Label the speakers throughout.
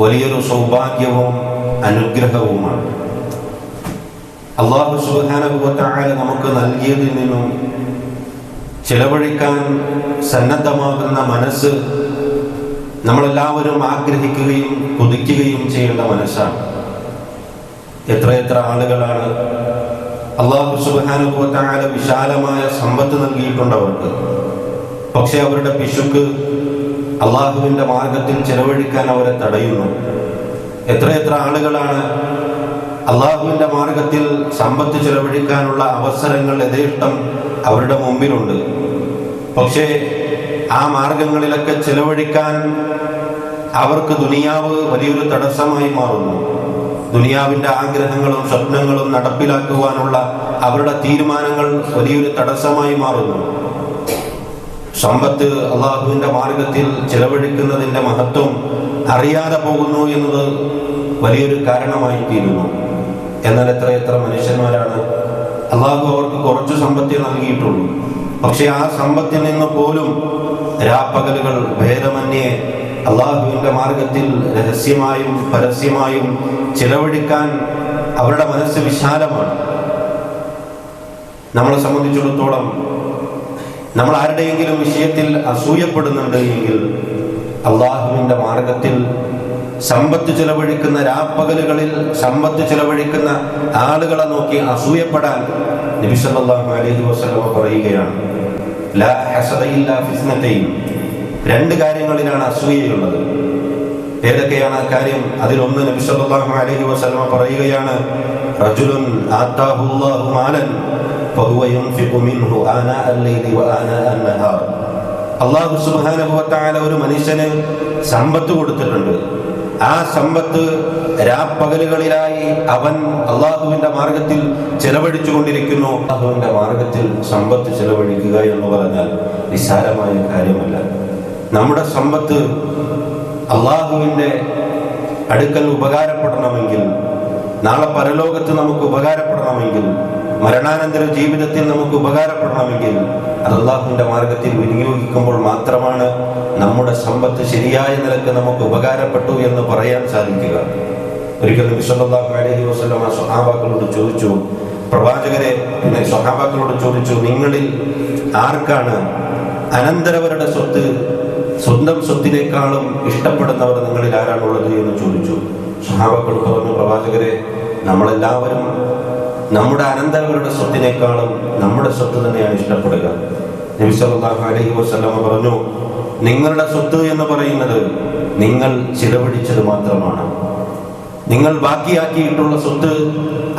Speaker 1: വലിയൊരു സൗഭാഗ്യവും അനുഗ്രഹവുമാണ്. അള്ളാഹു സുബാനുഭവത്തായ നമുക്ക് നൽകിയതിൽ നിന്നും ചിലവഴിക്കാൻ സന്നദ്ധമാകുന്ന മനസ്സ് നമ്മളെല്ലാവരും ആഗ്രഹിക്കുകയും കൊതിക്കുകയും ചെയ്യേണ്ട മനസ്സാണ്. എത്രയെത്ര ആളുകളാണ് അള്ളാഹു സുബാനുഭവത്തായ വിശാലമായ സമ്പത്ത് നൽകിയിട്ടുണ്ട് അവർക്ക് പക്ഷെ അവരുടെ പിശുക്ക് അള്ളാഹുവിന്റെ മാർഗത്തിൽ ചെലവഴിക്കാൻ അവരെ തടയുന്നു. എത്രയെത്ര ആളുകളാണ് അള്ളാഹുവിന്റെ മാർഗത്തിൽ സമ്പത്ത് ചെലവഴിക്കാനുള്ള അവസരങ്ങൾ യഥേഷ്ടം അവരുടെ മുമ്പിലുണ്ട്. പക്ഷേ ആ മാർഗങ്ങളിലൊക്കെ ചെലവഴിക്കാൻ അവർക്ക് ദുനിയാവ് വലിയൊരു തടസ്സമായി മാറുന്നു. ദുനിയാവിന്റെ ആഗ്രഹങ്ങളും സ്വപ്നങ്ങളും നടപ്പിലാക്കുവാനുള്ള അവരുടെ തീരുമാനങ്ങൾ വലിയൊരു തടസ്സമായി മാറുന്നു. സമ്പത്ത് അള്ളാഹുവിന്റെ മാർഗത്തിൽ ചെലവഴിക്കുന്നതിന്റെ മഹത്വം അറിയാതെ പോകുന്നു എന്നത് വലിയൊരു കാരണമായി തീരുന്നു എന്നാൽ എത്ര എത്ര മനുഷ്യന്മാരാണ് അള്ളാഹു അവർക്ക് കുറച്ച് സമ്പത്തേ നൽകിയിട്ടുള്ളൂ. പക്ഷെ ആ സമ്പത്തിൽ നിന്ന് പോലും രാപ്പകലുകൾ ഭേദമന്യേ അള്ളാഹുവിന്റെ മാർഗത്തിൽ രഹസ്യമായും പരസ്യമായും ചിലവഴിക്കാൻ അവരുടെ മനസ്സ് വിശാലമാണ്. നമ്മളെ സംബന്ധിച്ചിടത്തോളം നമ്മൾ ആരുടെയെങ്കിലും വിഷയത്തിൽ അസൂയപ്പെടുന്നുണ്ട് എങ്കിൽ അള്ളാഹുവിന്റെ മാർഗത്തിൽ സമ്പത്ത് ചിലവഴിക്കുന്ന രാപ്പകലുകളിൽ സമ്പത്ത് ചിലവഴിക്കുന്ന ആളുകളെ നോക്കി അസൂയപ്പെടാൻ നബി സല്ലല്ലാഹു അലൈഹി വസ്ലമ പറയുകയാണ്. രണ്ട് കാര്യങ്ങളിലാണ് അസൂയയുള്ളത്. ഏതൊക്കെയാണ് ആ കാര്യം? അതിലൊന്ന് നബി സല്ലല്ലാഹു അലൈഹി വസ്ലമ പറയുകയാണ് റജുലുൻ മാലൻ ഫഹുവ ينفق منه آناء الليل وآناء النهار. അള്ളാഹു സുബാനുഭവത്തായ ഒരു മനുഷ്യന് സമ്പത്ത് കൊടുത്തിട്ടുണ്ട്. ആ സമ്പത്ത് രാപ്പകലുകളിലായി അവൻ അള്ളാഹുവിന്റെ മാർഗത്തിൽ ചെലവഴിച്ചു കൊണ്ടിരിക്കുന്നു. അള്ളാഹുവിന്റെ മാർഗത്തിൽ സമ്പത്ത് ചെലവഴിക്കുക എന്ന് പറഞ്ഞാൽ നിസ്സാരമായ കാര്യമല്ല. നമ്മുടെ സമ്പത്ത് അള്ളാഹുവിന്റെ അടുക്കൽ ഉപകാരപ്പെടണമെങ്കിൽ നാളെ പരലോകത്ത് നമുക്ക് ഉപകാരപ്പെടണമെങ്കിൽ മരണാനന്തര ജീവിതത്തിൽ നമുക്ക് ഉപകാരപ്പെടണമെങ്കിൽ അത് അള്ളാഹുവിന്റെ മാർഗത്തിൽ വിനിയോഗിക്കുമ്പോൾ മാത്രമാണ് നമ്മുടെ സമ്പത്ത് ശരിയായ നിലയ്ക്ക് നമുക്ക് ഉപകാരപ്പെട്ടു എന്ന് പറയാൻ സാധിക്കുക. ഒരിക്കലും അലൈഹി വസല്ലമ സ്വഹാബാക്കളോട് ചോദിച്ചു പ്രവാചകരെ പിന്നെ സ്വഹാബാക്കളോട് ചോദിച്ചു നിങ്ങളിൽ ആർക്കാണ് അനന്തരവരുടെ സ്വത്ത് സ്വന്തം സ്വത്തിനേക്കാളും ഇഷ്ടപ്പെടുന്നവർ നിങ്ങളിൽ ആരാണുള്ളത് എന്ന് ചോദിച്ചു. സ്വഹാബാക്കൾ പറഞ്ഞു പ്രവാചകരെ നമ്മളെല്ലാവരും നമ്മുടെ അനന്തരവരുടെ സ്വത്തിനേക്കാളും നമ്മുടെ സ്വത്ത് തന്നെയാണ് ഇഷ്ടപ്പെടുക. അലൈഹി വസല്ലമ പറഞ്ഞു നിങ്ങളുടെ സ്വത്ത് എന്ന് പറയുന്നത് നിങ്ങൾ ചിലവഴിച്ചത് മാത്രമാണ്. നിങ്ങൾ ബാക്കിയാക്കിയിട്ടുള്ള സ്വത്ത്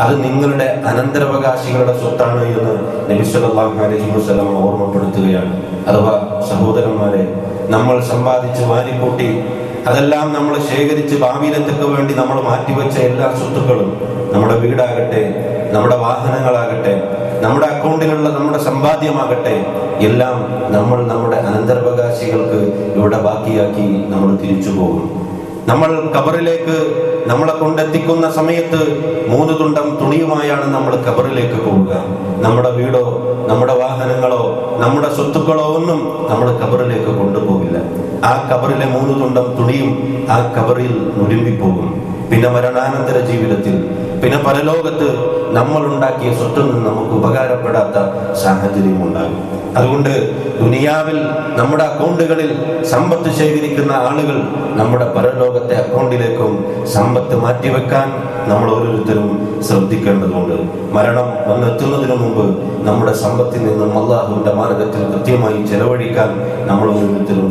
Speaker 1: അത് നിങ്ങളുടെ അനന്തരവകാശികളുടെ സ്വത്താണ് എന്ന് നബി സല്ലല്ലാഹു അലൈഹി വസല്ലം ഓർമ്മപ്പെടുത്തുകയാണ്. അഥവാ സഹോദരന്മാരെ നമ്മൾ സമ്പാദിച്ച് വാരിക്കൂട്ടി അതെല്ലാം നമ്മൾ ശേഖരിച്ച് ഭാവിയിലെത്തൊക്കെ വേണ്ടി നമ്മൾ മാറ്റിവെച്ച എല്ലാ സ്വത്തുക്കളും നമ്മുടെ വീടാകട്ടെ നമ്മുടെ വാഹനങ്ങളാകട്ടെ നമ്മുടെ അക്കൗണ്ടിലുള്ള നമ്മുടെ സമ്പാദ്യമാകട്ടെ എല്ലാം നമ്മൾ നമ്മുടെ അനന്തരവകാശികൾക്ക് ഇവിടെ ബാക്കിയാക്കി നമ്മൾ തിരിച്ചു പോകും. നമ്മൾ കബറിലേക്ക് നമ്മളെ കൊണ്ടെത്തിക്കുന്ന സമയത്ത് മൂന്ന് തുണ്ടം തുണിയുമായാണ് നമ്മൾ കബറിലേക്ക് പോവുക. നമ്മുടെ വീടോ നമ്മുടെ വാഹനങ്ങളോ നമ്മുടെ സ്വത്തുക്കളോ ഒന്നും നമ്മൾ കബറിലേക്ക് കൊണ്ടുപോകില്ല. ആ കബറിലെ മൂന്ന് തുണ്ടം തുണിയും ആ കബറിൽ മുരുമ്പിപ്പോകും പിന്നെ മരണാനന്തര ജീവിതത്തിൽ പിന്നെ പരലോകത്ത് നമ്മൾ ഉണ്ടാക്കിയ സ്വത്തിൽ നിന്ന് നമുക്ക് ഉപകാരപ്പെടാത്ത സാഹചര്യം ഉണ്ടാകും. അതുകൊണ്ട് ദുനിയാവിൽ നമ്മുടെ അക്കൗണ്ടുകളിൽ സമ്പത്ത് ശേഖരിക്കുന്ന ആളുകൾ നമ്മുടെ പരലോകത്തെ അക്കൗണ്ടിലേക്കും സമ്പത്ത് മാറ്റിവെക്കാൻ നമ്മൾ ഓരോരുത്തരും ശ്രദ്ധിക്കേണ്ടതുണ്ട്. മരണം വന്നെത്തുന്നതിനു മുമ്പ് നമ്മുടെ സമ്പത്തിൽ നിന്നും അള്ളാഹുവിന്റെ മാർഗത്തിൽ കൃത്യമായി ചെലവഴിക്കാൻ നമ്മൾ ഓരോരുത്തരും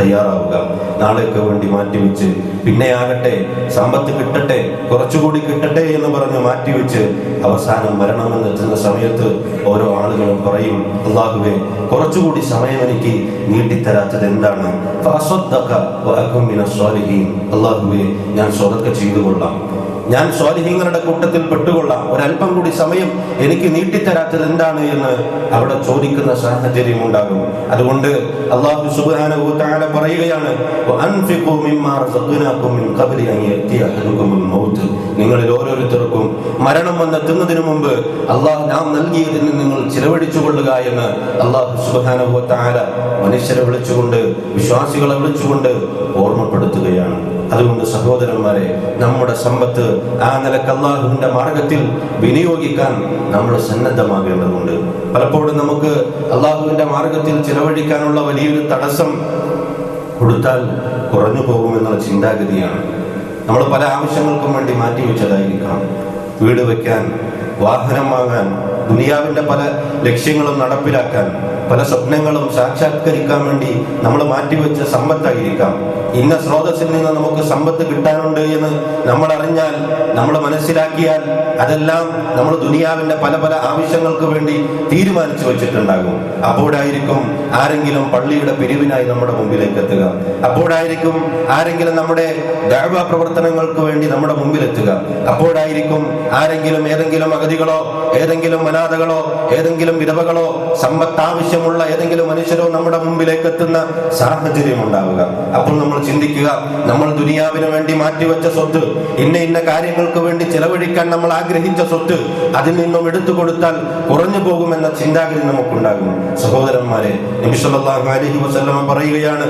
Speaker 1: തയ്യാറാവുക. നാളേക്ക് വേണ്ടി മാറ്റിവെച്ച് പിന്നെ ആകട്ടെ സമ്പത്ത് കിട്ടട്ടെ കുറച്ചുകൂടി കിട്ടട്ടെ എന്ന് പറഞ്ഞ് മാറ്റിവെച്ച് അവസാനം മരണമെന്ന് എത്തുന്ന സമയത്ത് ഓരോ ആളുകളും പറയും അള്ളാഹുവെ കുറച്ചുകൂടി സമയം എനിക്ക് നീട്ടിത്തരാത്തത് എന്താണ്. അള്ളാഹുവെ ഞാൻ സ്വതക്ക ചെയ്തു കൊള്ളാം ഞാൻ സ്വാലിഹീങ്ങളുടെ കൂട്ടത്തിൽ പെട്ടുകൊള്ളാം. ഒരല്പം കൂടി സമയം എനിക്ക് നീട്ടിത്തരാത്തത് എന്താണ് എന്ന് അവിടെ ചോദിക്കുന്ന സാഹചര്യം ഉണ്ടാകും. അതുകൊണ്ട് അള്ളാഹു സുബാന പറയുകയാണ്. നിങ്ങളിൽ ഓരോരുത്തർക്കും മരണം വന്നെത്തുന്നതിന് മുമ്പ് അള്ളാഹു നാം നൽകിയതിൽ നിങ്ങൾ ചിലവഴിച്ചു കൊള്ളുക എന്ന് അള്ളാഹു സുബാന മനുഷ്യരെ വിളിച്ചുകൊണ്ട് വിശ്വാസികളെ വിളിച്ചുകൊണ്ട് ഓർമ്മപ്പെടുത്തുകയാണ്. അതുകൊണ്ട് സഹോദരന്മാരെ നമ്മുടെ സമ്പത്ത് ആ നിലയ്ക്ക് അള്ളാഹുവിന്റെ മാർഗത്തിൽ വിനിയോഗിക്കാൻ നമ്മൾ സന്നദ്ധമാകേണ്ടതുണ്ട്. പലപ്പോഴും നമുക്ക് അള്ളാഹുവിന്റെ മാർഗത്തിൽ ചിലവഴിക്കാനുള്ള വലിയൊരു തടസ്സം കൊടുത്താൽ കുറഞ്ഞു പോകുമെന്നുള്ള ചിന്താഗതിയാണ്. നമ്മൾ പല ആവശ്യങ്ങൾക്കും വേണ്ടി മാറ്റിവെച്ചതായിരിക്കണം വീട് വയ്ക്കാൻ വാഹനം വാങ്ങാൻ ദുനിയാവിന്റെ പല ലക്ഷ്യങ്ങളും നടപ്പിലാക്കാൻ പല സ്വപ്നങ്ങളും സാക്ഷാത്കരിക്കാൻ വേണ്ടി നമ്മൾ മാറ്റിവെച്ച സമ്പത്തായിരിക്കാം. ഇന്ന സ്രോതസ്സിൽ നിന്ന് നമുക്ക് സമ്പത്ത് കിട്ടാനുണ്ട് എന്ന് നമ്മൾ അറിഞ്ഞാൽ നമ്മൾ മനസ്സിലാക്കിയാൽ അതെല്ലാം നമ്മൾ ദുനിയാവിന്റെ പല പല ആവശ്യങ്ങൾക്ക് വേണ്ടി തീരുമാനിച്ചു വെച്ചിട്ടുണ്ടാകും. അപ്പോഴായിരിക്കും ആരെങ്കിലും പള്ളിയുടെ പിരിവിനായി നമ്മുടെ മുമ്പിലേക്ക് എത്തുക അപ്പോഴായിരിക്കും ആരെങ്കിലും നമ്മുടെ ദൈവ പ്രവർത്തനങ്ങൾക്ക് വേണ്ടി നമ്മുടെ മുമ്പിലെത്തുക. അപ്പോഴായിരിക്കും ആരെങ്കിലും ഏതെങ്കിലും അഗതികളോ ഏതെങ്കിലും അനാഥകളോ ഏതെങ്കിലും വിധവകളോ സമ്പത്ത് ആവശ്യമുള്ള ഏതെങ്കിലും മനുഷ്യരോ നമ്മുടെ മുമ്പിലേക്ക് എത്തുന്ന സാഹചര്യം ഉണ്ടാവുക അപ്പോൾ നമ്മൾ ചിന്തിക്കുക നമ്മൾ ദുനിയാവിന് വേണ്ടി മാറ്റിവെച്ച സ്വത്ത് ഇന്ന ഇന്ന കാര്യങ്ങൾക്ക് വേണ്ടി ചെലവഴിക്കാൻ നമ്മൾ ആഗ്രഹിച്ച സ്വത്ത് അതിൽ നിന്നും എടുത്തു കൊടുത്താൽ കുറഞ്ഞു പോകുമെന്ന ചിന്താഗതി നമുക്കുണ്ടാകും. സഹോദരന്മാരെ നിമിഷല്ലാഹു പറയുകയാണ്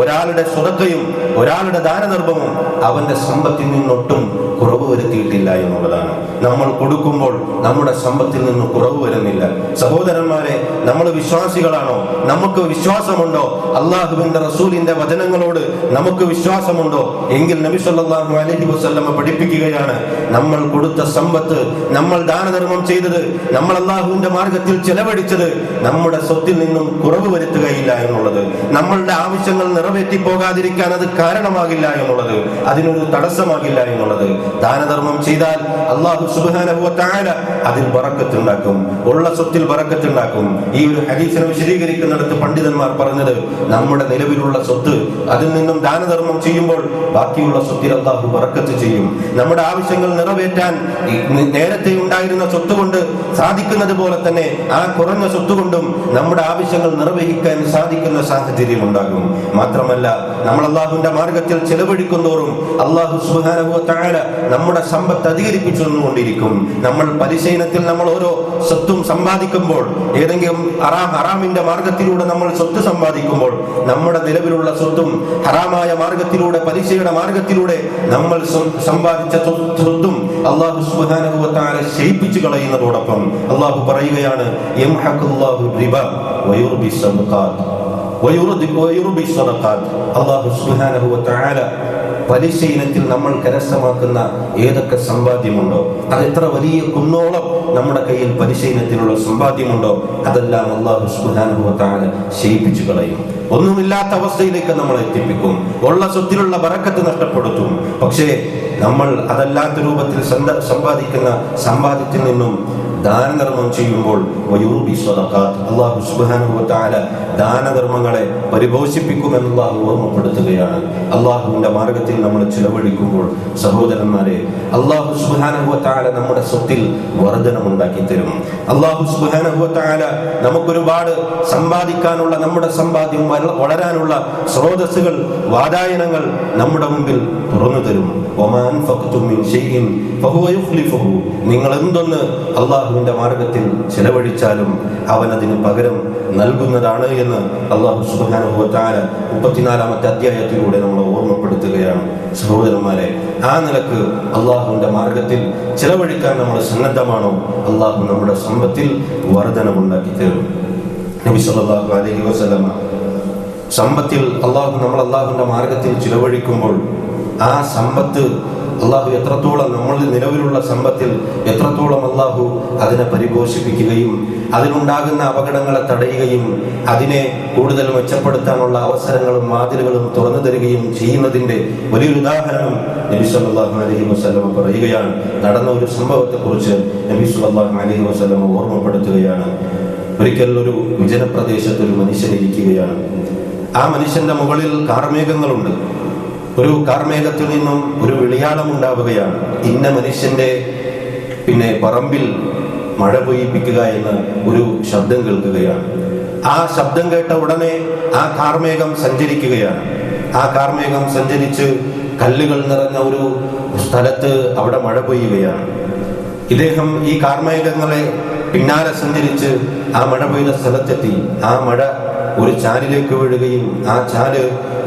Speaker 1: ഒരാളുടെ സ്വതക്കയും ഒരാളുടെ ദാനധർമ്മവും അവന്റെ സമ്പത്തിൽ നിന്നൊട്ടും കുറവ് വരുത്തിയിട്ടില്ല എന്നുള്ളതാണ്. നമ്മൾ കൊടുക്കുമ്പോൾ നമ്മുടെ സമ്പത്തിൽ നിന്ന് കുറവ് വരുന്നില്ല. സഹോദരന്മാരെ നമ്മൾ വിശ്വാസികളാണോ? നമുക്ക് വിശ്വാസമുണ്ടോ? അള്ളാഹുവിന്റെ റസൂലിന്റെ വചനങ്ങളോട് നമുക്ക് വിശ്വാസമുണ്ടോ? എങ്കിൽ നബി സല്ലാഹു അലഹി വസല്ലമ പഠിപ്പിക്കുകയാണ് നമ്മൾ കൊടുത്ത സമ്പത്ത് നമ്മൾ ദാനധർമ്മം ചെയ്തത് നമ്മൾ അള്ളാഹുവിന്റെ മാർഗത്തിൽ ചെലവഴിച്ചത് നമ്മുടെ സ്വത്തിൽ നിന്നും കുറവ് വരുത്തുകയില്ല എന്നുള്ളത്. നമ്മളുടെ ആവശ്യങ്ങൾ നിറവേറ്റി പോകാതിരിക്കാൻ അത് കാരണമാകില്ല എന്നുള്ളത് അതിനൊരു തടസ്സമാകില്ല എന്നുള്ളത്. ദാനധർമ്മം ചെയ്താൽ അള്ളാഹു തആല അതിൽ ബറക്കത്തുണ്ടാക്കും ഉള്ള സ്വത്തിൽ ബറക്കത്തുണ്ടാക്കും ഈ ഒരു ഹദീസിനെ വിശദീകരിക്കുന്നിടത്ത് പണ്ഡിതന്മാർ പറഞ്ഞത് നമ്മുടെ നിലവിലുള്ള സ്വത്ത് അതിൽ നിന്നും ദാനധർമ്മം ചെയ്യുമ്പോൾ ബാക്കിയുള്ള സ്വത്തിൽ അള്ളാഹു ബറക്കത്ത് ചെയ്യും. നമ്മുടെ ആവശ്യങ്ങൾ നിറവേറ്റാൻ നേരത്തെ ഉണ്ടായിരുന്ന സ്വത്ത് കൊണ്ട് സാധിക്കുന്നത് പോലെ തന്നെ ആ കുറഞ്ഞ സ്വത്ത് കൊണ്ടും നമ്മുടെ ആവശ്യങ്ങൾ നിർവഹിക്കാൻ സാധിക്കുന്ന സാഹചര്യം ഉണ്ടാകും. മാത്രമല്ല നമ്മൾ അള്ളാഹുവിന്റെ മാർഗത്തിൽ ചെലവഴിക്കും തോറും അള്ളാഹു തആല നമ്മുടെ സമ്പത്ത് അധികരിപ്പിച്ചു കൊണ്ടിരിക്കും നമ്മൾ പരിശീലനത്തിൽ നമ്മൾ ഓരോ സ്വത്തും സമ്പാദിക്കുമ്പോൾ ഏതെങ്കിലും ഹറാം ഹറാമിന്റെ മാർഗത്തിലൂടെ നമ്മൾ സ്വത്ത് സമ്പാദിക്കുമ്പോൾ നമ്മുടെ നിലവിലുള്ള സ്വത്തും ഹറാമായ മാർഗത്തിലൂടെ പലിശയുടെ മാർഗത്തിലൂടെ നമ്മൾ സമ്പാദിച്ച സ്വത്തും അള്ളാഹു സുബ്ഹാനഹു ക്ഷയിപ്പിച്ചു കളയുന്നതോടൊപ്പം അള്ളാഹു പറയുകയാണ് അള്ളാഹു പലിശ ഇനത്തിൽ നമ്മൾ കരസ്ഥമാക്കുന്ന ഏതൊക്കെ സമ്പാദ്യമുണ്ടോ? അത് എത്ര വലിയ കുന്നോളം നമ്മുടെ കയ്യിൽ പരിശീലനത്തിനുള്ള സമ്പാദ്യമുണ്ടോ? അതെല്ലാം അള്ളാഹു തആല ശയിപ്പിച്ചു കളയും. ഒന്നുമില്ലാത്ത അവസ്ഥയിലേക്ക് നമ്മൾ എത്തിപ്പിക്കും. ഉള്ള സ്വത്തിലുള്ള വറക്കത്ത് നഷ്ടപ്പെടുത്തും. പക്ഷേ നമ്മൾ അതല്ലാത്ത രൂപത്തിൽ സമ്പാദിക്കുന്ന സമ്പാദ്യത്തിൽ നിന്നും ദാനധർമ്മം ചെയ്യുമ്പോൾ അള്ളാഹു വ ദാനധർമ്മങ്ങളെ പരിപോഷിപ്പിക്കുമെന്ന് അള്ളാഹു ഓർമ്മപ്പെടുത്തുകയാണ്. അള്ളാഹുവിന്റെ മാർഗത്തിൽ നമ്മൾ ചിലവഴിക്കുമ്പോൾ സഹോദരന്മാരെ അള്ളാഹു വ നമ്മുടെ സ്വത്തിൽ വർധനമുണ്ടാക്കി തരും. അള്ളാഹു തആല നമുക്കൊരുപാട് സമ്പാദിക്കാനുള്ള നമ്മുടെ സമ്പാദ്യം വളരാനുള്ള സ്രോതസ്സുകൾ വാതായനങ്ങൾ നമ്മുടെ മുമ്പിൽ തുറന്നു തരും. നിങ്ങൾ എന്തൊന്ന് അള്ളാഹുവിന്റെ മാർഗത്തിൽ ചെലവഴിച്ചാലും അവൻ അതിന് പകരം നൽകുന്നതാണ് എന്ന് അള്ളാഹു തആല മുപ്പത്തിനാലാമത്തെ അധ്യായത്തിലൂടെ നമ്മൾ ഓർമ്മപ്പെടുത്തുകയാണ്. സഹോദരന്മാരെ ആ നിലയ്ക്ക് അള്ളാഹുവിന്റെ മാർഗത്തിൽ ചെലവഴിക്കാൻ നമ്മൾ സന്നദ്ധമാണോ? അള്ളാഹു നമ്മുടെ സമ്പത്തിൽ വർധനമുണ്ടാക്കി തരും നബി സല്ലല്ലാഹു അലൈഹി വസല്ലമ സമ്പത്തിൽ അള്ളാഹു നമ്മൾ അള്ളാഹുവിന്റെ മാർഗത്തിൽ ചിലവഴിക്കുമ്പോൾ ആ സമ്പത്ത് അള്ളാഹു എത്രത്തോളം നമ്മളിൽ നിലവിലുള്ള സമ്പത്തിൽ എത്രത്തോളം അള്ളാഹു അതിനെ പരിപോഷിപ്പിക്കുകയും അതിനുണ്ടാകുന്ന അപകടങ്ങളെ തടയുകയും അതിനെ കൂടുതൽ മെച്ചപ്പെടുത്താനുള്ള അവസരങ്ങളും മാതിലുകളും തുറന്നു തരികയും ചെയ്യുന്നതിന്റെ ഒരു ഉദാഹരണം നബി സല്ലല്ലാഹു അലൈഹി വസല്ലം പറയുകയാണ്. നടന്ന ഒരു സംഭവത്തെക്കുറിച്ച് നബി സല്ലല്ലാഹു അലൈഹി വസല്ലം ഓർമ്മപ്പെടുത്തുകയാണ്. ഒരിക്കൽ ഒരു വിജനപ്രദേശത്ത് ഒരു മനുഷ്യൻ ഇരിക്കുകയാണ്. ആ മനുഷ്യന്റെ മുകളിൽ കാർമേഘങ്ങളുണ്ട്. ഒരു കാർമേഘത്തിൽ നിന്നും ഒരു വിളിയാളം ഉണ്ടാവുകയാണ്. ഇന്ന മനുഷ്യന്റെ പിന്നെ പറമ്പിൽ മഴ പെയ്യിപ്പിക്കുക എന്ന ഒരു ശബ്ദം കേൾക്കുകയാണ്. ആ ശബ്ദം കേട്ട ഉടനെ ആ കാർമേഘം സഞ്ചരിക്കുകയാണ്. ആ കാർമേഘം സഞ്ചരിച്ച് കല്ലുകൾ നിറഞ്ഞ ഒരു സ്ഥലത്ത് അവിടെ മഴ പെയ്യുകയാണ്. ഇദ്ദേഹം ഈ കാർമേഘങ്ങളെ പിന്നാലെ സഞ്ചരിച്ച് ആ മഴ പെയ്ത സ്ഥലത്തെത്തി. ആ മഴ ഒരു ചാലിലേക്ക് വീഴുകയും ആ ചാൽ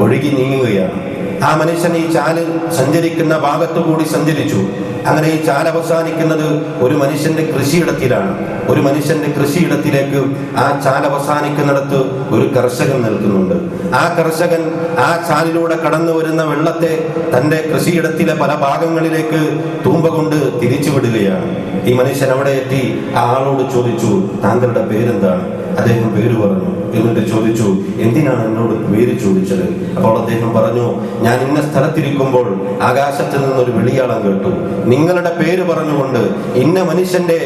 Speaker 1: ഒഴുകി നീങ്ങുകയാണ്. ആ മനുഷ്യൻ ഈ ചാൽ സഞ്ചരിക്കുന്ന ഭാഗത്തു കൂടി സഞ്ചരിച്ചു. അങ്ങനെ ഈ ചാൽ അവസാനിക്കുന്നത് ഒരു മനുഷ്യന്റെ കൃഷിയിടത്തിലാണ്. ഒരു മനുഷ്യന്റെ കൃഷിയിടത്തിലേക്ക് ആ ചാൽ അവസാനിക്കുന്നിടത്ത് ഒരു കർഷകൻ നിൽക്കുന്നുണ്ട്. ആ കർഷകൻ ആ ചാലിലൂടെ കടന്നു വരുന്ന വെള്ളത്തെ തന്റെ കൃഷിയിടത്തിലെ പല ഭാഗങ്ങളിലേക്ക് തൂമ്പ കൊണ്ട് തിരിച്ചു വിടുകയാണ് ഈ മനുഷ്യൻ അവിടെ എത്തി ആ ആളോട് ചോദിച്ചു താങ്കളുടെ പേരെന്താണ്? അദ്ദേഹം പേര് പറഞ്ഞു. എന്നിട്ട് ചോദിച്ചു എന്തിനാണ് എന്നോട് പേര് ചോദിച്ചത്? അപ്പോൾ അദ്ദേഹം പറഞ്ഞു ഞാൻ ഇന്ന സ്ഥലത്തിരിക്കുമ്പോൾ ആകാശത്ത് നിന്നൊരു വെളിയാളം കേട്ടു. നിങ്ങളുടെ പേര് പറഞ്ഞുകൊണ്ട് ഇന്ന മനുഷ്യന്റെ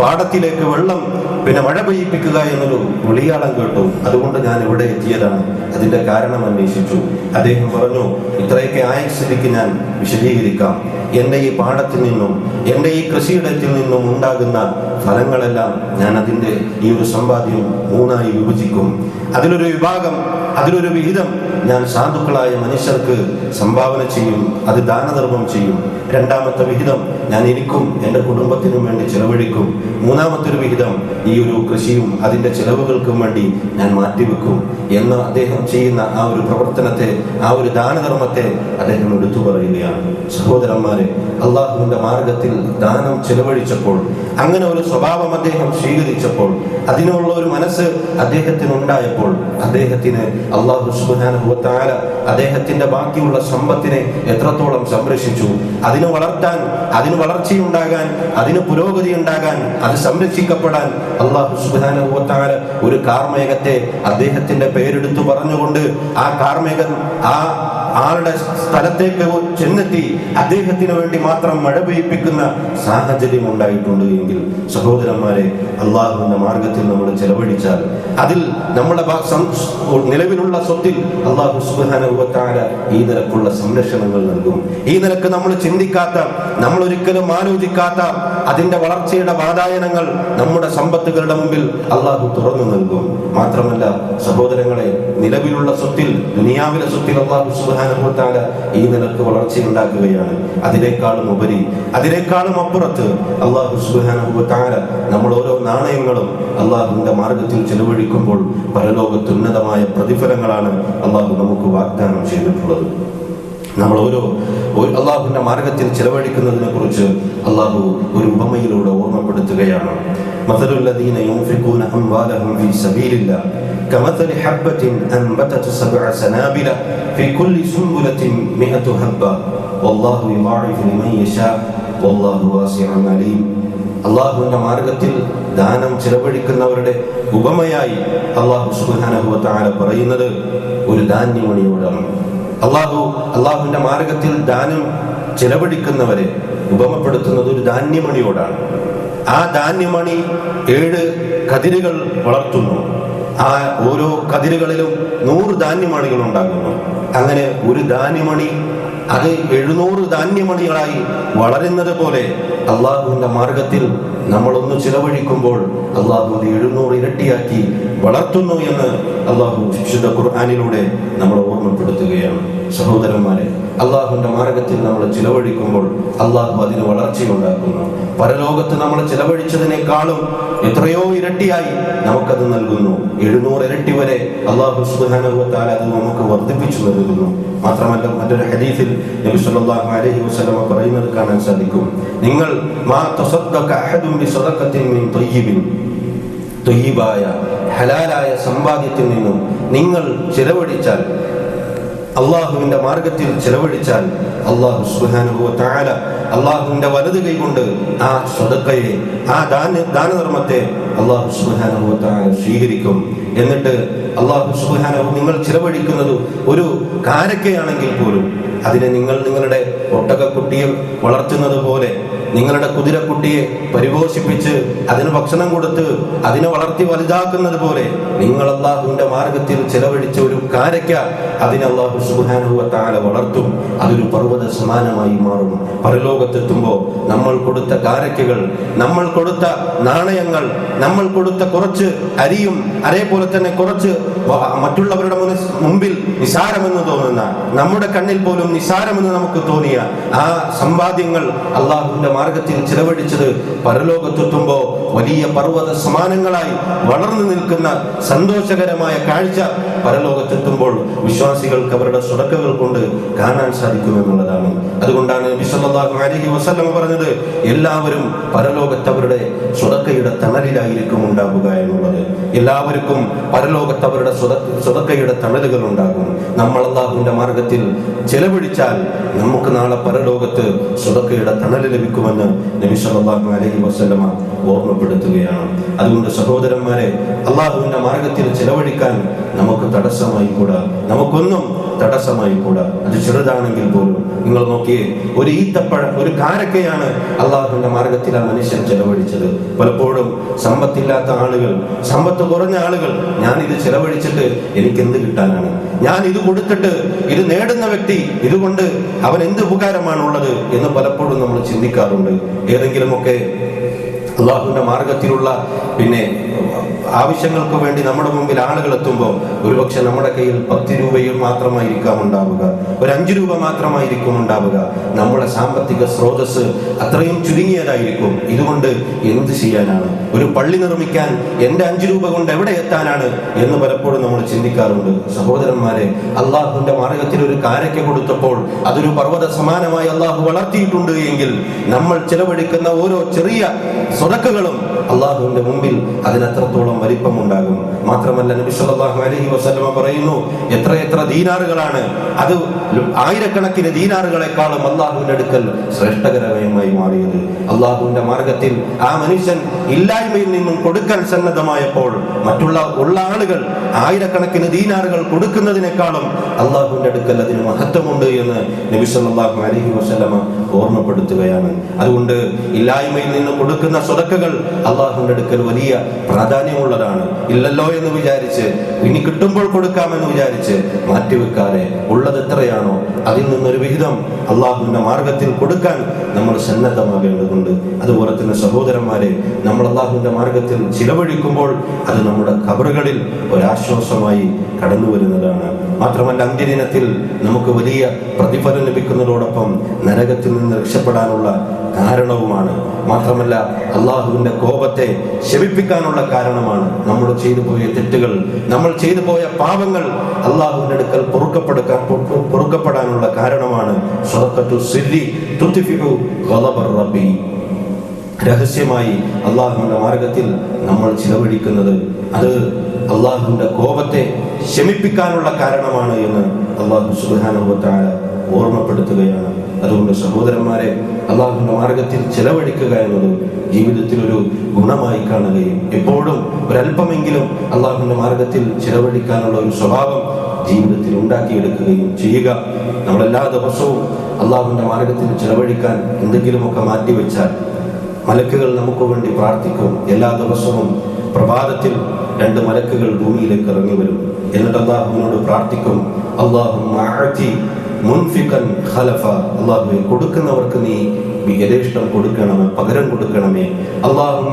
Speaker 1: പാടത്തിലേക്ക് വെള്ളം പിന്നെ മഴ പെയ്യിപ്പിക്കുക എന്നൊരു വിളിയാളം കേട്ടു. അതുകൊണ്ട് ഞാൻ ഇവിടെ എത്തിയതാണ്. അതിന്റെ കാരണം അന്വേഷിച്ചു. അദ്ദേഹം പറഞ്ഞു ഇത്രയൊക്കെ ആയ സ്ഥിതിക്ക് ഞാൻ വിശദീകരിക്കാം. എന്റെ ഈ പാടത്തിൽ നിന്നും എന്റെ ഈ കൃഷിയിടത്തിൽ നിന്നും ഉണ്ടാകുന്ന ഫലങ്ങളെല്ലാം ഞാൻ അതിന്റെ ഈ ഒരു സമ്പാദ്യം മൂന്നായി വിഭജിക്കും. അതിലൊരു വിഭാഗം അതിലൊരു വിഹിതം ഞാൻ സാധുക്കളായ മനുഷ്യർക്ക് സംഭാവന ചെയ്യും അത് ദാനധർമ്മം ചെയ്യും. രണ്ടാമത്തെ വിഹിതം ഞാൻ എനിക്കും എന്റെ കുടുംബത്തിനും വേണ്ടി ചെലവഴിക്കും. മൂന്നാമത്തെ ഒരു വിഹിതം ഈ ഒരു കൃഷിയും അതിന്റെ ചെലവുകൾക്കും വേണ്ടി ഞാൻ മാറ്റിവെക്കും എന്ന് അദ്ദേഹം ചെയ്യുന്ന ആ ഒരു പ്രവർത്തനത്തെ ആ ഒരു ദാനധർമ്മത്തെ അദ്ദേഹം എടുത്തു പറയുകയാണ്. സഹോദരന്മാരെ അള്ളാഹുവിന്റെ മാർഗത്തിൽ ദാനം ചെലവഴിച്ചപ്പോൾ അങ്ങനെ ഒരു സ്വഭാവം അദ്ദേഹം സ്വീകരിച്ചപ്പോൾ അതിനുള്ള ഒരു മനസ്സ് അദ്ദേഹത്തിന് ഉണ്ടായപ്പോൾ അദ്ദേഹത്തിന് അള്ളാഹു സുബാനുഭവത്താല അദ്ദേഹത്തിന്റെ ബാക്കിയുള്ള സമ്പത്തിനെ എത്രത്തോളം സംരക്ഷിച്ചു. അതിന് വളർത്താൻ അതിന് വളർച്ചയുണ്ടാകാൻ അതിന് പുരോഗതി ഉണ്ടാകാൻ അത് സംരക്ഷിക്കപ്പെടാൻ അള്ളാഹു സുബാനുഭവത്താല ഒരു കാർമേഘത്തെ അദ്ദേഹത്തിന്റെ പേരെടുത്തു പറഞ്ഞുകൊണ്ട് ആ കാർമേഘം ആ ആളുടെ സ്ഥലത്തേക്ക് ചെന്നെത്തി അദ്ദേഹത്തിന് വേണ്ടി മാത്രം മഴ പെയ്യിപ്പിക്കുന്ന സാഹചര്യം ഉണ്ടായിട്ടുണ്ട് എങ്കിൽ സഹോദരന്മാരെ അള്ളാഹുവിന്റെ മാർഗത്തിൽ നമ്മൾ ചെലവഴിച്ചാൽ അതിൽ നമ്മുടെ നിലവിലുള്ള സ്വത്തിൽ അള്ളാഹു സുബാന ഈ നിരക്കുള്ള സംരക്ഷണങ്ങൾ നൽകും. ഈ നിരക്ക് നമ്മൾ ചിന്തിക്കാത്ത നമ്മൾ ഒരിക്കലും ആലോചിക്കാത്ത അതിന്റെ വളർച്ചയുടെ വാതായനങ്ങൾ നമ്മുടെ സമ്പത്തുകളുടെ മുമ്പിൽ അള്ളാഹു തുറന്നു നൽകും. മാത്രമല്ല സഹോദരങ്ങളെ നിലവിലുള്ള സ്വത്തിൽ ദുനിയാവിലെ സ്വത്തിൽ അള്ളാഹു സുബാനുഭവത്താല ഈ നിലയ്ക്ക് വളർച്ചയുണ്ടാക്കുകയാണ്. അതിനേക്കാളും ഉപരി അതിനേക്കാളും അപ്പുറത്ത് അള്ളാഹു സുബാനുഭവത്താല നമ്മൾ ഓരോ നാണയങ്ങളും അള്ളാഹുവിന്റെ മാർഗത്തിൽ ചെലവഴിക്കുമ്പോൾ പരലോകത്ത് ഉന്നതമായ പ്രതിഫലങ്ങളാണ് അള്ളാഹു നമുക്ക് വാഗ്ദാനം ചെയ്തിട്ടുള്ളത്. നമ്മൾ ഓരോ ഒരു- അള്ളാഹുവിന്റെ മാർഗത്തിൽ ചെലവഴിക്കുന്നതിനെ കുറിച്ച് അള്ളാഹു ഒരു ഉപമയിലൂടെ ഓർമ്മപ്പെടുത്തുകയാണ് مثل ينفقون أموالهم في سبيل الله كمثل حبة أنبتت سبع سنابل في كل سنبلة مئة حبة والله يضاعف لمن يشاء والله واسع عليم അള്ളാഹുവിന്റെ മാർഗത്തിൽ ദാനം ചെലവഴിക്കുന്നവരുടെ ഉപമയായി അള്ളാഹു സുബാനുഭവത്താല പറയുന്നത് ഒരു ധാന്യമണിയോടാണ് അള്ളാഹു അള്ളാഹുവിന്റെ മാർഗത്തിൽ ദാനം ചെലവഴിക്കുന്നവരെ ഉപമപ്പെടുത്തുന്നത് ഒരു ധാന്യമണിയോടാണ്. ആ ധാന്യമണി ഏഴ് കതിരുകൾ വളർത്തുന്നു. ആ ഓരോ കതിരുകളിലും നൂറ് ധാന്യമണികൾ ഉണ്ടാകുന്നു. അങ്ങനെ ഒരു ധാന്യമണി അത് എഴുന്നൂറ് ധാന്യമണികളായി വളരുന്നത് പോലെ അള്ളാഹുവിന്റെ മാർഗത്തിൽ നമ്മളൊന്ന് ചിലവഴിക്കുമ്പോൾ അള്ളാഹു അത് എഴുന്നൂറ് ഇരട്ടിയാക്കി വളർത്തുന്നു എന്ന് അള്ളാഹു വിശുദ്ധ ഖുർആാനിലൂടെ നമ്മൾ ഓർമ്മപ്പെടുത്തുകയാണ്. സഹോദരന്മാരെ അള്ളാഹുവിന്റെ മാർഗത്തിൽ നമ്മൾ ചിലവഴിക്കുമ്പോൾ അള്ളാഹു അതിന് വളർച്ചയുണ്ടാക്കുന്നു പരലോകത്ത് നമ്മൾ ചിലവഴിച്ചതിനേക്കാളും എത്രയോ ഇരട്ടിയായി നമുക്കത് നൽകുന്നു. എഴുന്നൂറ് ഇരട്ടി വരെ അള്ളാഹു സുബാനുഭവത്താൽ അത് നമുക്ക് വർദ്ധിപ്പിച്ചു നൽകുന്നു. മാത്രമല്ല മറ്റൊരു ഹദീസിൽ നബി സല്ലല്ലാഹു അലൈഹി വസല്ലം പറയുന്നത് കാണാൻ സാധിക്കും. നിങ്ങൾ മാ തസദ്ദഖ അഹദും ബിസദഖത്തിൻ മിൻ ഹലാലായ സമ്പാദ്യത്തിൽ നിന്നും നിങ്ങൾ ചിലവഴിച്ചാൽ അള്ളാഹുവിന്റെ മാർഗത്തിൽ ചെലവഴിച്ചാൽ അള്ളാഹു സുഹാനുഭവ താല അള്ളാഹുവിന്റെ വലത് കൈകൊണ്ട് ആ സ്വതക്കയെ ആ ദാന ദാനധർമ്മത്തെ അള്ളാഹു സുഹാനുഭവ താല സ്വീകരിക്കും. എന്നിട്ട് അള്ളാഹു സുഹാനു നിങ്ങൾ ചിലവഴിക്കുന്നത് ഒരു കാരക്കയാണെങ്കിൽ പോലും അതിനെ നിങ്ങൾ നിങ്ങളുടെ ഒട്ടകക്കുട്ടിയെ വളർത്തുന്നത് പോലെ നിങ്ങളുടെ കുതിരക്കുട്ടിയെ പരിപോഷിപ്പിച്ച് അതിന് ഭക്ഷണം കൊടുത്ത് അതിനെ വളർത്തി വലുതാക്കുന്നത് പോലെ നിങ്ങൾ അള്ളാഹുവിന്റെ മാർഗത്തിൽ ചെലവഴിച്ച ഒരു കാരയ്ക്ക അതിനെ അള്ളാഹു സുബാനുവ വളർത്തും. അതൊരു പർവത സമാനമായി മാറും. പരലോകത്തെത്തുമ്പോൾ നമ്മൾ കൊടുത്ത കാരയ്ക്കകൾ നമ്മൾ കൊടുത്ത നാണയങ്ങൾ നമ്മൾ കൊടുത്ത കുറച്ച് അരിയും അതേപോലെ തന്നെ കുറച്ച് മറ്റുള്ളവരുടെ മുമ്പിൽ നിസാരമെന്ന് തോന്നുന്ന നമ്മുടെ കണ്ണിൽ പോലും നിസാരമെന്ന് നമുക്ക് തോന്നിയ ആ സമ്പാദ്യങ്ങൾ അള്ളാഹുവിന്റെ മാർഗത്തിൽ ചിലവഴിച്ചത് പരലോകത്തെത്തുമ്പോൾ വലിയ പർവത സമാനങ്ങളായി വളർന്നു നിൽക്കുന്ന സന്തോഷകരമായ കാഴ്ച പരലോകത്തെത്തുമ്പോൾ വിശ്വാസികൾക്ക് അവരുടെ സുടക്കകൾ കൊണ്ട് കാണാൻ സാധിക്കുമെന്നുള്ളതാണ്. അതുകൊണ്ടാണ് സല്ലല്ലാഹു അലൈഹി പറഞ്ഞത് എല്ലാവരും പരലോകത്ത് അവരുടെ സുടക്കയുടെ തണലിലായിരിക്കും ഉണ്ടാവുക എന്നുള്ളത്. എല്ലാവർക്കും പരലോകത്ത് അവരുടെ സ്വതക്കയുടെ തണലുകൾ ഉണ്ടാകും നമ്മൾ അള്ളാഹുവിന്റെ മാർഗത്തിൽ ചെലവഴിച്ചാൽ നമുക്ക് നാളെ പരലോകത്ത് സ്വതക്കയുടെ തണൽ ലഭിക്കുമെന്ന് നബി അലഹി വസ്ലമ ഓർമ്മപ്പെടുത്തുകയാണ്. അതുകൊണ്ട് സഹോദരന്മാരെ അള്ളാഹുവിന്റെ മാർഗത്തിൽ ചെലവഴിക്കാൻ നമുക്ക് തടസ്സമായി കൂടാ. നമുക്കൊന്നും തടസ്സമായി കൂടാ. അത് ചെറുതാണെങ്കിൽ പോലും നിങ്ങൾ നോക്കിയേ ഒരു ഈത്തപ്പഴം ഒരു കാരക്കയാണ് അള്ളാഹുവിന്റെ മാർഗത്തിൽ ആ മനുഷ്യൻ ചെലവഴിച്ചത്. പലപ്പോഴും സമ്പത്തില്ലാത്ത ആളുകൾ സമ്പത്ത് കുറഞ്ഞ ആളുകൾ ഞാൻ ഇത് ചെലവഴിച്ചിട്ട് എനിക്ക് എന്ത് കിട്ടാനാണ്? ഞാൻ ഇത് കൊടുത്തിട്ട് ഇത് നേടുന്ന വ്യക്തി ഇതുകൊണ്ട് അവൻ എന്ത് ഉപകാരമാണുള്ളത്? എന്ന് പലപ്പോഴും നമ്മൾ ചിന്തിക്കാറുണ്ട്. ഏതെങ്കിലുമൊക്കെ അള്ളാഹുവിന്റെ മാർഗത്തിലുള്ള പിന്നെ ആവശ്യങ്ങൾക്ക് വേണ്ടി നമ്മുടെ മുമ്പിൽ ആളുകൾ എത്തുമ്പോൾ ഒരുപക്ഷെ നമ്മുടെ കയ്യിൽ പത്ത് രൂപയിൽ മാത്രമായിരിക്കാം ഉണ്ടാവുക. ഒരു അഞ്ചു രൂപ മാത്രമായിരിക്കും ഉണ്ടാവുക. നമ്മുടെ സാമ്പത്തിക സ്രോതസ് അത്രയും ചുരുങ്ങിയതായിരിക്കും. ഇതുകൊണ്ട് എന്ത് ചെയ്യാനാണ്? ഒരു പള്ളി നിർമ്മിക്കാൻ എന്റെ അഞ്ചു രൂപ കൊണ്ട് എവിടെ എത്താനാണ് എന്ന് പലപ്പോഴും നമ്മൾ ചിന്തിക്കാറുണ്ട്. സഹോദരന്മാരെ അള്ളാഹുവിന്റെ മാർഗത്തിൽ ഒരു കാരയ്ക്ക കൊടുത്തപ്പോൾ അതൊരു പർവത സമാനമായി അള്ളാഹു വളർത്തിയിട്ടുണ്ട് എങ്കിൽ നമ്മൾ ചെലവഴിക്കുന്ന ഓരോ ചെറിയ സ്വതക്കുകളും അള്ളാഹുവിന്റെ മുമ്പിൽ അതിനത്രത്തോളം വലിപ്പമുണ്ടാകും മാത്രമല്ല നബി സല്ലല്ലാഹു അലൈഹി വസല്ലമ പറയുന്നു എത്ര എത്ര ദീനാറുകളാണ്. അത് ആയിരക്കണക്കിന് ദീനാറുകളെക്കാളും അള്ളാഹുവിന്റെ അടുക്കൽ ശ്രേഷ്ഠകരമായി മാറിയത്. അള്ളാഹുവിന്റെ മാർഗത്തിൽ ആ മനുഷ്യൻ ഇല്ലായ്മയിൽ നിന്നും കൊടുക്കാൻ സന്നദ്ധമായപ്പോൾ മറ്റുള്ള ഉള്ള ആളുകൾ ആയിരക്കണക്കിന് ദീനാറുകൾ കൊടുക്കുന്നതിനേക്കാളും അള്ളാഹുവിന്റെ അടുക്കൽ അതിന് മഹത്വമുണ്ട് എന്ന് നബി സല്ലല്ലാഹു അലൈഹി വസല്ലമ ഓർമ്മപ്പെടുത്തുകയാണ്. അതുകൊണ്ട് ഇല്ലായ്മയിൽ നിന്ന് കൊടുക്കുന്ന സ്വതക്കകൾ അള്ളാഹുവിന്റെ അടുക്കൽ വലിയ പ്രാധാന്യമുള്ളതാണ്. ഇല്ലല്ലോ എന്ന് വിചാരിച്ച് ഇനി കിട്ടുമ്പോൾ കൊടുക്കാമെന്ന് വിചാരിച്ച് മാറ്റിവെക്കാതെ ഉള്ളത് എത്രയാണോ അതിൽ നിന്നൊരു വിഹിതം അള്ളാഹുവിന്റെ മാർഗത്തിൽ കൊടുക്കാൻ നമ്മൾ സന്നദ്ധമാകേണ്ടതുണ്ട്. അതുപോലെ തന്നെ സഹോദരന്മാരെ നമ്മൾ അള്ളാഹുവിന്റെ മാർഗത്തിൽ ചിലവഴിക്കുമ്പോൾ അത് നമ്മുടെ കബറുകളിൽ ഒരാശ്വാസമായി കടന്നു വരുന്നതാണ്. മാത്രമല്ല അന്ത്യദിനത്തിൽ നമുക്ക് വലിയ പ്രതിഫലം ലഭിക്കുന്നതോടൊപ്പം നരകത്തിൽ നിന്ന് രക്ഷപ്പെടാനുള്ള കാരണവുമാണ്. മാത്രമല്ല അള്ളാഹുവിന്റെ കോപത്തെ ശമിപ്പിക്കാനുള്ള കാരണമാണ് നമ്മൾ ചെയ്തു പോയ തെറ്റുകൾ. നമ്മൾ ചെയ്തു പോയ പാപങ്ങൾ അള്ളാഹുവിന്റെ അടുക്കൽ പൊറുക്കപ്പെടുക്കാൻ പൊറുക്കപ്പെടാനുള്ള കാരണമാണ് രഹസ്യമായി അള്ളാഹുവിന്റെ മാർഗത്തിൽ നമ്മൾ ചിലവഴിക്കുന്നത്. അത് അള്ളാഹുവിന്റെ കോപത്തെ ശമിപ്പിക്കാനുള്ള കാരണമാണ് എന്ന് അള്ളാഹു സുബാനുഭവത്താല ഓർമ്മപ്പെടുത്തുകയാണ്. അതുകൊണ്ട് സഹോദരന്മാരെ അള്ളാഹുന്റെ മാർഗത്തിൽ ചെലവഴിക്കുക എന്നത് ജീവിതത്തിൽ ഒരു ഗുണമായി കാണുകയും എപ്പോഴും ഒരല്പമെങ്കിലും അള്ളാഹുന്റെ മാർഗത്തിൽ ചെലവഴിക്കാനുള്ള ഒരു സ്വഭാവം ജീവിതത്തിൽ ഉണ്ടാക്കിയെടുക്കുകയും ചെയ്യുക. നമ്മളെല്ലാ ദിവസവും അള്ളാഹുന്റെ മാർഗത്തിൽ ചെലവഴിക്കാൻ എന്തെങ്കിലുമൊക്കെ മാറ്റിവെച്ചാൽ മലക്കുകൾ നമുക്ക് വേണ്ടി പ്രാർത്ഥിക്കും. എല്ലാ ദിവസവും പ്രഭാതത്തിൽ രണ്ട് മലക്കുകൾ ഭൂമിയിലേക്ക് ഇറങ്ങി വരും. എന്നിട്ട് അള്ളാഹുവിനോട് പ്രാർത്ഥിക്കും അള്ളാഹു മുൻഫിക്കൻ ഖലഫ. അള്ളാഹുവെ കൊടുക്കുന്നവർക്ക് നീ വികരേഷ്ടം കൊടുക്കണമേ പകരം കൊടുക്കണമേ. അള്ളാഹു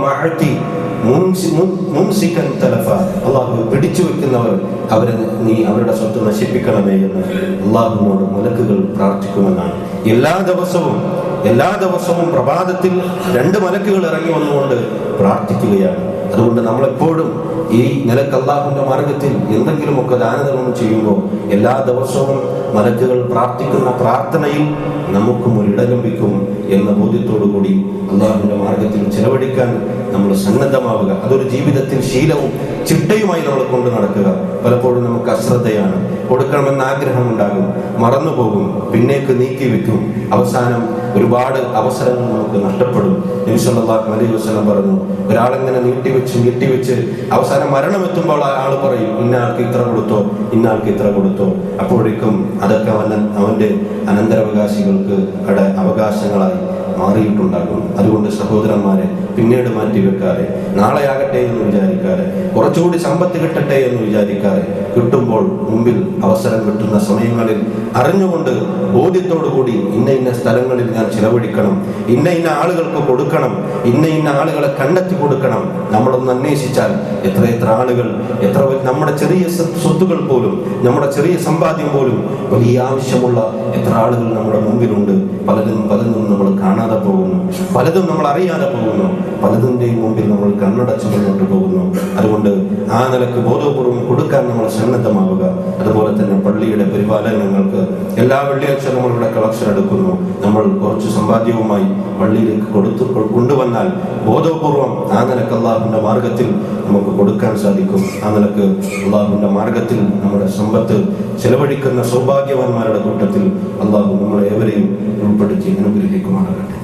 Speaker 1: തലഫ അള്ളാഹു പിടിച്ചു വെക്കുന്നവർ അവരെ നീ അവരുടെ സ്വത്ത് നശിപ്പിക്കണമേ എന്ന് അള്ളാഹുവിനോട് മുലക്കുകൾ പ്രാർത്ഥിക്കുമെന്നാണ്. എല്ലാ ദിവസവും എല്ലാ ദിവസവും പ്രഭാതത്തിൽ രണ്ട് മലക്കുകൾ ഇറങ്ങി വന്നുകൊണ്ട് പ്രാർത്ഥിക്കുകയാണ്. അതുകൊണ്ട് നമ്മളെപ്പോഴും ഈ നിലയ്ക്ക് അള്ളാഹുന്റെ മാർഗത്തിൽ എന്തെങ്കിലുമൊക്കെ ദാനധർമ്മം ചെയ്യുമ്പോൾ എല്ലാ ദിവസവും മലക്കുകൾ പ്രാർത്ഥിക്കുന്ന പ്രാർത്ഥനയിൽ നമുക്കും ഒരു ഇട ലഭിക്കും എന്ന ബോധ്യത്തോടു കൂടി അള്ളാഹുവിന്റെ മാർഗത്തിൽ ചെലവഴിക്കാൻ നമ്മൾ സന്നദ്ധമാവുക. അതൊരു ജീവിതത്തിൽ ശീലവും ചിട്ടയുമായി നമ്മൾ കൊണ്ട് നടക്കുക. പലപ്പോഴും നമുക്ക് അശ്രദ്ധയാണ്. കൊടുക്കണമെന്ന ആഗ്രഹമുണ്ടാകും. മറന്നുപോകും. പിന്നേക്ക് നീക്കി വെക്കും അവസാനം ഒരുപാട് അവസരങ്ങൾ നമുക്ക് നഷ്ടപ്പെടും. നബിസല്ലാഹു അലൈഹി വസല്ലം പറഞ്ഞു ഒരാളിങ്ങനെ നീട്ടിവെച്ച് നീട്ടിവെച്ച് അവസാനം മരണം എത്തുമ്പോൾ ആൾ പറയും ഇന്ന ആൾക്ക് ഇത്ര കൊടുത്തോ? ഇന്ന ആൾക്ക് ഇത്ര കൊടുത്തോ? അപ്പോഴേക്കും അതൊക്കെ അവൻ അവന്റെ അനന്തരാവകാശികൾക്ക് അവിടെ അവകാശങ്ങളായി. മാറിയിട്ടുണ്ടാകും. അതുകൊണ്ട് സഹോദരന്മാരെ പിന്നീട് മാറ്റിവെക്കാതെ നാളെയാകട്ടെ എന്ന് വിചാരിക്കാതെ കുറച്ചുകൂടി സമ്പത്ത് കിട്ടട്ടെ എന്ന് വിചാരിക്കാതെ കിട്ടുമ്പോൾ മുമ്പിൽ അവസരം കിട്ടുന്ന സമയങ്ങളിൽ അറിഞ്ഞുകൊണ്ട് ബോധ്യത്തോടു കൂടി ഇന്ന ഇന്ന സ്ഥലങ്ങളിൽ ഞാൻ ചിലവഴിക്കണം ഇന്ന ഇന്ന ആളുകൾക്ക് കൊടുക്കണം ഇന്ന ഇന്ന ആളുകളെ കണ്ടെത്തി കൊടുക്കണം. നമ്മളൊന്ന് അന്വേഷിച്ചാൽ എത്ര എത്ര ആളുകൾ എത്ര നമ്മുടെ ചെറിയ സ്വത്തുക്കൾ പോലും നമ്മുടെ ചെറിയ സമ്പാദ്യം പോലും വലിയ ആവശ്യമുള്ള എത്ര ആളുകൾ നമ്മുടെ മുമ്പിലുണ്ട്? പലതും പലതും നമ്മൾ കാണാതെ പോകുന്നു. പലതും നമ്മൾ അറിയാതെ പോകുന്നു. പലതിന്റെയും മുമ്പിൽ നമ്മൾ കണ്ണടച്ച് മുന്നോട്ട് പോകുന്നു. അതുകൊണ്ട് ആ നിലയ്ക്ക് ബോധപൂർവം കൊടുക്കാൻ നമ്മൾ സന്നദ്ധമാവുക. അതുപോലെ തന്നെ പള്ളിയുടെ പരിപാലനങ്ങൾക്ക് എല്ലാ വെള്ളിയാഴ്ച നമ്മളിവിടെ കളക്ഷൻ എടുക്കുന്നു. നമ്മൾ കുറച്ച് സമ്പാദ്യവുമായി പള്ളിയിലേക്ക് കൊടുത്തു കൊണ്ടുവന്നാൽ ബോധപൂർവം ആ നിലയ്ക്ക് അള്ളാഹുവിന്റെ മാർഗത്തിൽ നമുക്ക് കൊടുക്കാൻ സാധിക്കും. ആ നിലയ്ക്ക് അള്ളാഹുവിന്റെ മാർഗത്തിൽ നമ്മുടെ സമ്പത്ത് ചെലവഴിക്കുന്ന സൗഭാഗ്യവാന്മാരുടെ കൂട്ടത്തിൽ അള്ളാഹു നമ്മളെ ഏവരെയും ഉൾപ്പെടുത്തി അനുഗ്രഹിക്കുമാറാകട്ടെ.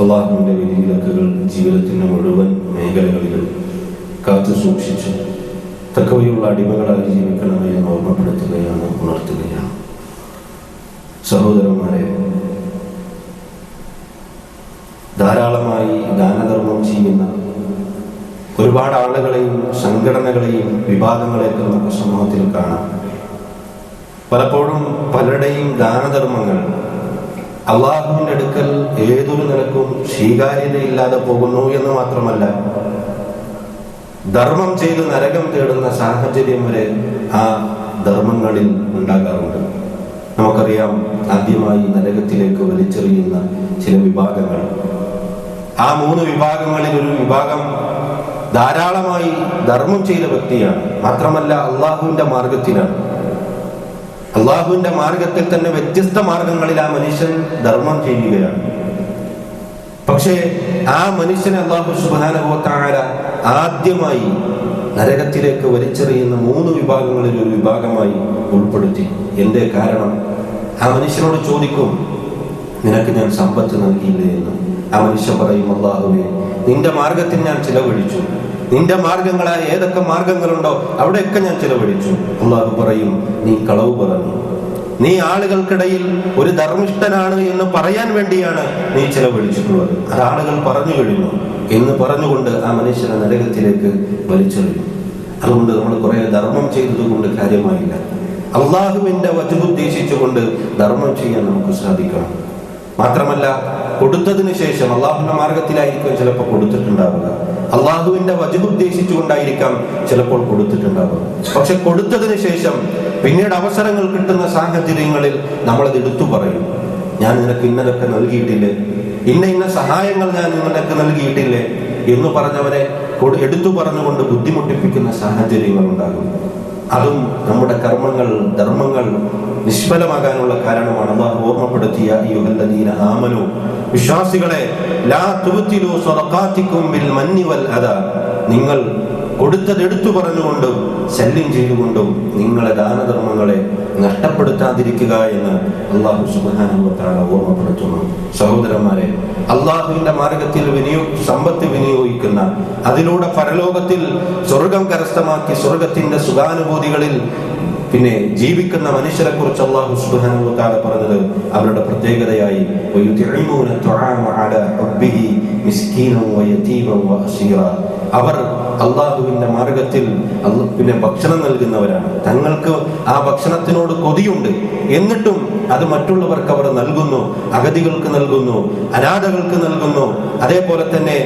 Speaker 1: അള്ളാഹുവിന്റെ വിധിവിലക്കുകൾ ജീവിതത്തിന്റെ മുഴുവൻ മേഖലകളിലും കാത്തു സൂക്ഷിച്ച് തക്കവയുള്ള അടിമകളായി ജീവിക്കണമെന്ന് ഓർമ്മപ്പെടുത്തുകയാണ് ഉണർത്തുകയാണ്. സഹോദരന്മാരെ ധാരാളമായി ദാനധർമ്മം ചെയ്യുന്ന ഒരുപാട് ആളുകളെയും സംഘടനകളെയും വിഭാഗങ്ങളെയൊക്കെ നമുക്ക് സമൂഹത്തിൽ കാണാം. പലപ്പോഴും പലരുടെയും ദാനധർമ്മങ്ങൾ അള്ളാഹുവിന്റെ അടുക്കൽ ഏതൊരു നിലക്കും സ്വീകാര്യതയില്ലാതെ പോകുന്നു എന്ന് മാത്രമല്ല ധർമ്മം ചെയ്ത് നരകം തേടുന്ന സാഹചര്യം വരെ ആ ധർമ്മങ്ങളിൽ ഉണ്ടാകാറുണ്ട്. നമുക്കറിയാം ആദ്യമായി നരകത്തിലേക്ക് വലിച്ചെറിയുന്ന ചില വിഭാഗങ്ങൾ. ആ മൂന്ന് വിഭാഗങ്ങളിൽ ഒരു വിഭാഗം ധാരാളമായി ധർമ്മം ചെയ്ത വ്യക്തിയാണ്. മാത്രമല്ല അള്ളാഹുവിന്റെ മാർഗത്തിലാണ്. അള്ളാഹുവിന്റെ മാർഗത്തിൽ തന്നെ വ്യത്യസ്ത മാർഗങ്ങളിൽ ആ മനുഷ്യൻ ധർമ്മം ചെയ്യുകയാണ്. പക്ഷേ ആ മനുഷ്യനെ അള്ളാഹു സുബാനുഭവത്താര ആദ്യമായി നരകത്തിലേക്ക് വലിച്ചെറിയുന്ന മൂന്ന് വിഭാഗങ്ങളിൽ ഒരു വിഭാഗമായി ഉൾപ്പെടുത്തി. എന്റെ കാരണം? ആ മനുഷ്യനോട് ചോദിക്കും നിനക്ക് ഞാൻ സമ്പത്ത് നൽകിയില്ലേ? എന്ന്. ആ മനുഷ്യൻ പറയും അള്ളാഹുവേ നിന്റെ മാർഗത്തിൽ ഞാൻ ചിലവഴിച്ചു. നിന്റെ മാർഗങ്ങളായ ഏതൊക്കെ മാർഗങ്ങളുണ്ടോ അവിടെയൊക്കെ ഞാൻ ചിലവഴിച്ചു. അള്ളാഹു പറയും നീ കളവ് പറഞ്ഞു. നീ ആളുകൾക്കിടയിൽ ഒരു ധർമ്മിഷ്ഠനാണ് എന്ന് പറയാൻ വേണ്ടിയാണ് നീ ചിലവഴിച്ചിട്ടുള്ളത്. അത് ആളുകൾ പറഞ്ഞു കഴിഞ്ഞു. എന്ന് പറഞ്ഞുകൊണ്ട് ആ മനുഷ്യനെ നരകത്തിലേക്ക് വലിച്ചെറിയും അതുകൊണ്ട് നമ്മൾ കുറെ ധർമ്മം ചെയ്തതുകൊണ്ട് കാര്യമായില്ല. അള്ളാഹുവിന്റെ വചുദ്ദേശിച്ചുകൊണ്ട് ധർമ്മം ചെയ്യാൻ നമുക്ക് സാധിക്കണം. മാത്രമല്ല കൊടുത്തതിന് ശേഷം അള്ളാഹുവിന്റെ മാർഗത്തിലായിരിക്കും ചിലപ്പോൾ കൊടുത്തിട്ടുണ്ടാവുക. അള്ളാഹുവിന്റെ ഉദ്ദേശിച്ചുകൊണ്ടായിരിക്കാം ചിലപ്പോൾ കൊടുത്തിട്ടുണ്ടാവുക. പക്ഷെ കൊടുത്തതിന് ശേഷം പിന്നീട് അവസരങ്ങൾ കിട്ടുന്ന സാഹചര്യങ്ങളിൽ നമ്മളത് എടുത്തു പറയും. ഞാൻ നിനക്ക് ഇന്നതൊക്കെ നൽകിയിട്ടില്ലേ? ഇന്ന ഇന്ന സഹായങ്ങൾ ഞാൻ നിനക്ക് നൽകിയിട്ടില്ലേ? എന്ന് പറഞ്ഞവരെ എടുത്തു പറഞ്ഞുകൊണ്ട് ബുദ്ധിമുട്ടിപ്പിക്കുന്ന സാഹചര്യങ്ങൾ ഉണ്ടാകും അതും നമ്മുടെ കർമ്മങ്ങൾ ധർമ്മങ്ങൾ നിഷ്ഫലമാകാനുള്ള കാരണമാണ് അള്ളാഹു ഓർമ്മപ്പെടുത്തിയ ഈ യുഗല്ലദീന ആമനു. വിശ്വാസികളെ ലാ തുബ്തിലു സ്വദഖാതികും ബിൽ മന്നി വൽ അദാ. നിങ്ങൾ കൊടുത്തത് എടുത്തു പറഞ്ഞുകൊണ്ടും ശല്യം ചെയ്തുകൊണ്ടും നിങ്ങളെ ദാനധർമ്മങ്ങളെ നഷ്ടപ്പെടുത്താതിരിക്കുക എന്ന് അള്ളാഹു സുബാനുവത്താല ഓർമ്മപ്പെടുത്തുന്നു. സഹോദരന്മാരെ അള്ളാഹുവിന്റെ മാർഗത്തിൽ വിനിയോ സമ്പത്ത് വിനിയോഗിക്കുന്ന അതിലൂടെ പരലോകത്തിൽ സ്വർഗം കരസ്ഥമാക്കി സ്വർഗത്തിന്റെ സുഖാനുഭൂതികളിൽ പിന്നെ ജീവിക്കുന്ന മനുഷ്യരെ കുറിച്ച് അള്ളാഹു സുബ്ഹാനഹു വതആല പറഞ്ഞത് അവരുടെ പ്രത്യേകതയായി അവർ അള്ളാഹുവിന്റെ മാർഗത്തിൽ പിന്നെ ഭക്ഷണം നൽകുന്നവരാണ്. തങ്ങൾക്ക് ആ ഭക്ഷണത്തിനോട് കൊതിയുണ്ട്. എന്നിട്ടും അത് മറ്റുള്ളവർക്ക് അവർ നൽകുന്നു. അഗതികൾക്ക് നൽകുന്നു. അനാഥകൾക്ക് നൽകുന്നു. അതേപോലെ തന്നെ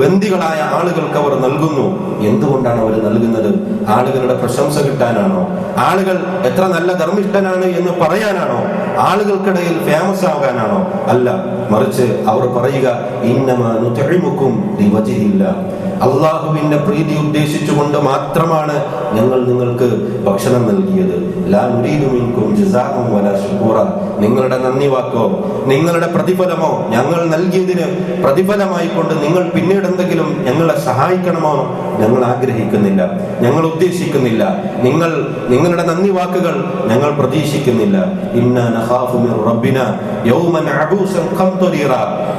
Speaker 1: ബന്ദികളായ ആളുകൾക്ക് അവർ നൽകുന്നു. എന്തുകൊണ്ടാണ് അവർ നൽകുന്നത്? ആളുകളുടെ പ്രശംസ കിട്ടാനാണോ? ആളുകൾ എത്ര നല്ല ധർമ്മിഷ്ഠനാണ് എന്ന് പറയാനാണോ? ആളുകൾക്കിടയിൽ ഫേമസ് ആകാനാണോ? അല്ല മറിച്ച് അവർ പറയുക ഇന്നമാ നുതഴിമുക്കും ലിവജ്ഹില്ല അള്ളാഹുവിന്റെ പ്രീതി ഉദ്ദേശിച്ചുകൊണ്ട് മാത്രമാണ് ഞങ്ങൾ നിങ്ങൾക്ക് ഭക്ഷണം നൽകിയത്. നിങ്ങളുടെ നന്ദി വാക്കോ നിങ്ങളുടെ പ്രതിഫലമോ ഞങ്ങൾ നൽകിയതിന് പ്രതിഫലമായി കൊണ്ട് നിങ്ങൾ പിന്നീട് എന്തെങ്കിലും ഞങ്ങളെ സഹായിക്കണമോ ഞങ്ങൾ ആഗ്രഹിക്കുന്നില്ല. ഞങ്ങൾ ഉദ്ദേശിക്കുന്നില്ല. നിങ്ങൾ നിങ്ങളുടെ നന്ദി വാക്കുകൾ ഞങ്ങൾ പ്രതീക്ഷിക്കുന്നില്ല.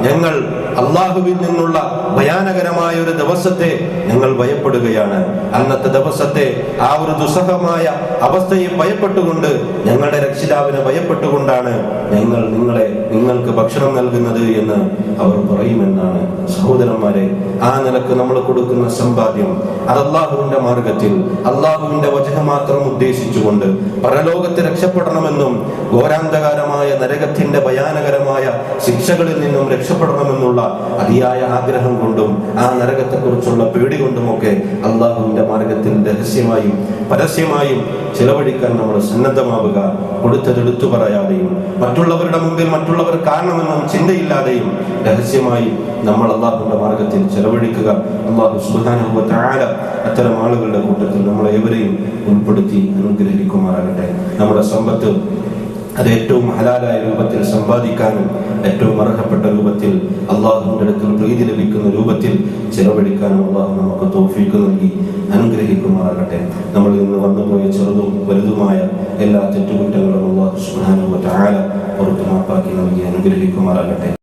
Speaker 1: ഞങ്ങൾ അള്ളാഹുവിൽ നിന്നുള്ള ഭയാനകരമായ ഒരു ദിവസത്തെ നിങ്ങൾ ഭയപ്പെടുകയാണ്. അന്നത്തെ ദിവസത്തെ ആ ഒരു ദുസ്സഹമായ അവസ്ഥയെ ഭയപ്പെട്ടുകൊണ്ട് ഞങ്ങളുടെ രക്ഷിതാവിനെ ഭയപ്പെട്ടുകൊണ്ടാണ് ഞങ്ങൾ നിങ്ങളെ നിങ്ങൾക്ക് ഭക്ഷണം നൽകുന്നത് എന്ന് അവർ പറയുമെന്നാണ് സഹോദരന്മാരെ ആ നിലയ്ക്ക് നമ്മൾ കൊടുക്കുന്ന സമ്പാദ്യം അത് അള്ളാഹുവിന്റെ മാർഗത്തിൽ അള്ളാഹുവിന്റെ വചനം മാത്രം ഉദ്ദേശിച്ചുകൊണ്ട് പരലോകത്ത് രക്ഷപ്പെടണമെന്നും ഘോരാന്തകാരമായ നരകത്തിന്റെ ഭയാനകരമായ ശിക്ഷകളിൽ നിന്നും രക്ഷപ്പെടണമെന്നുള്ള അതിയായ ആഗ്രഹം കൊണ്ടും ആ നരകത്തെക്കുറിച്ചുള്ള പേടി കൊണ്ടുമൊക്കെ അള്ളാഹുവിന്റെ മാർഗത്തിൽ രഹസ്യമായും പരസ്യമായും ചിലവഴിക്കാൻ നമ്മൾ സന്നദ്ധമാവുക കൊടുത്തതെടുത്തു പറയാതെയും മറ്റുള്ളവരുടെ മുമ്പിൽ മറ്റുള്ളവർ കാരണമെന്നും ചിന്തയില്ലാതെയും രഹസ്യമായി നമ്മൾ അള്ളാഹുവിന്റെ മാർഗത്തിൽ ചെലവഴിക്കുക. അള്ളാഹു സുബാനുഭവ താര അത്തരം ആളുകളുടെ കൂട്ടത്തിൽ നമ്മളെ ഏവരെയും ഉൾപ്പെടുത്തി അനുഗ്രഹിക്കുമാറാകട്ടെ. നമ്മുടെ സമ്പത്ത് അത് ഏറ്റവും ഹലാലായ രൂപത്തിൽ സമ്പാദിക്കാനും ഏറ്റവും അർഹപ്പെട്ട രൂപത്തിൽ അള്ളാഹുവിന്റെ അടുത്ത് പ്രീതി ലഭിക്കുന്ന രൂപത്തിൽ ചെലവഴിക്കാനും അള്ളാഹു നമുക്ക് തോഫീക്ക് നൽകി അനുഗ്രഹിക്കുമാറാകട്ടെ. നമ്മൾ ഇന്ന് വന്നുപോയ ചെറുതും വലുതുമായ എല്ലാ തെറ്റുകുറ്റങ്ങളും അള്ളാഹു സുബ്ഹാനഹു വ തആല പുറത്തു മാപ്പാക്കി നൽകി അനുഗ്രഹിക്കുമാറാകട്ടെ.